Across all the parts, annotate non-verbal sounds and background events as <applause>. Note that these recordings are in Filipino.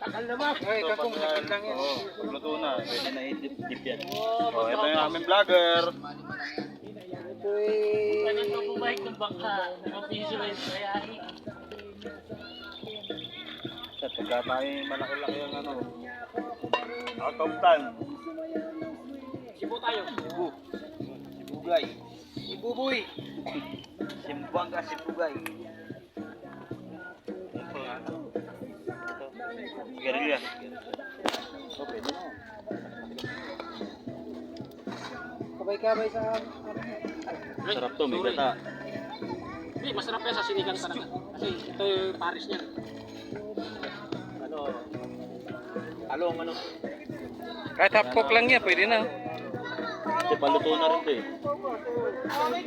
Takal naman. Ay, Ito, kakong pag takal lang yan. Oo, luto na. Pwede na i-dip yan. Oh, ito yung aming vlogger. Ito eh. Ganito bumalik ng bangka. Mag-visualize kaya Sa pagka tayo malaki-laki yung ano. Out of tan. Sibo tayo. Ibu. Ibugay. Ibubuy. Simbang ka sibugay. Guerrilla. So, pwede na. Kabay-kabay sa... Sarap to, may gata. Hindi, masarap yan sa sinigang talaga. Kasi ito yung Paris niya. Ano? Along ano? Kahit half cook lang yan, pwede na. Kasi paluto na rin to eh. Hoy,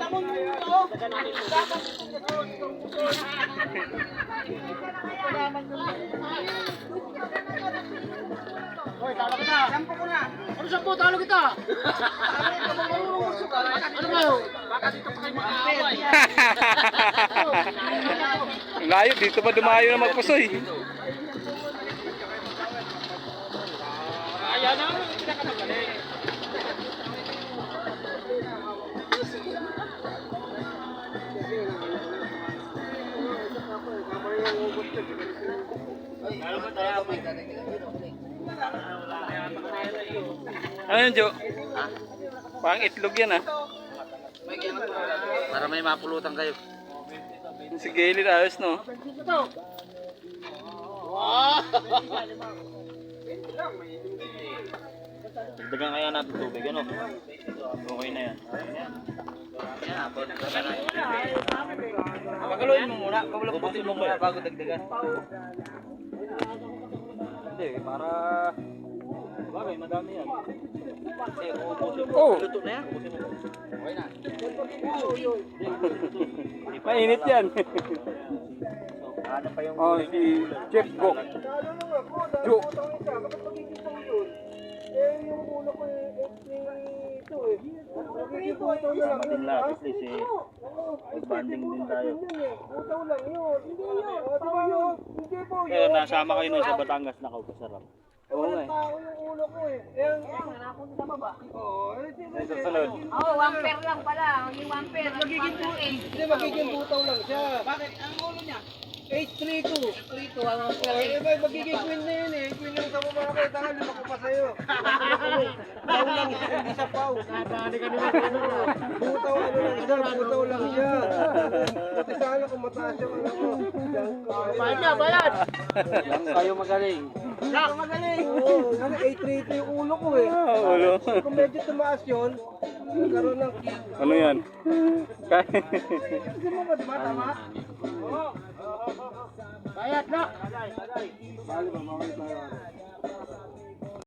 <laughs> Ano sampo? Talo kita. ano ba yun? Baka dito pa kayo mag-aaway. Layo, dito pa dumayo na magpusoy. Ayan na, pinakamagaling. Ano yun, Jo? Pang itlog yan ah. Para may mapulutan kayo. Si Gailin ayos no? Dagdagan kaya natin tubig, ano? Okay na yan. Pagkaluin mo muna, pagkaluin mo muna bago dagdagan. Hindi, para... Madami yan. Kasi uubusin mo. Oh! Luto na yan. Ubusin mo. Okay na. <laughs> Mainit yan. Ano pa yung... oh, si Chef Gok. Jo. Kasama din lahat. At least eh, mag-banding din tayo. Kaya nasama kayo sa Batangas na kaupasarap. Oo nga. Ay, susunod. Oo, oh, one pair lang pala. Yung one pair. Magiging two eh. Hindi, magiging butaw lang siya. Bakit? Ang ulo niya? 832. 832 ang ulo. Eh, ba- magiging queen na yun eh. Queen lang sa babae. Tangan, lima ko pa sa'yo. <laughs> Pau lang siya, hindi sa pau. Nadali ka naman. Butaw ano lang siya, butaw lang siya. Pati sana kung mataas yung ano ko. Bayad na, bayad. Kayo magaling. Nak. Oo, ano, 832 yung ulo ko eh. ulo. Kung medyo tumaas yun, magkaroon ng Ano yan? Kaya... Gusto mo ba, di ba? Tama? Bayad na. Bali ba, mamay tayo.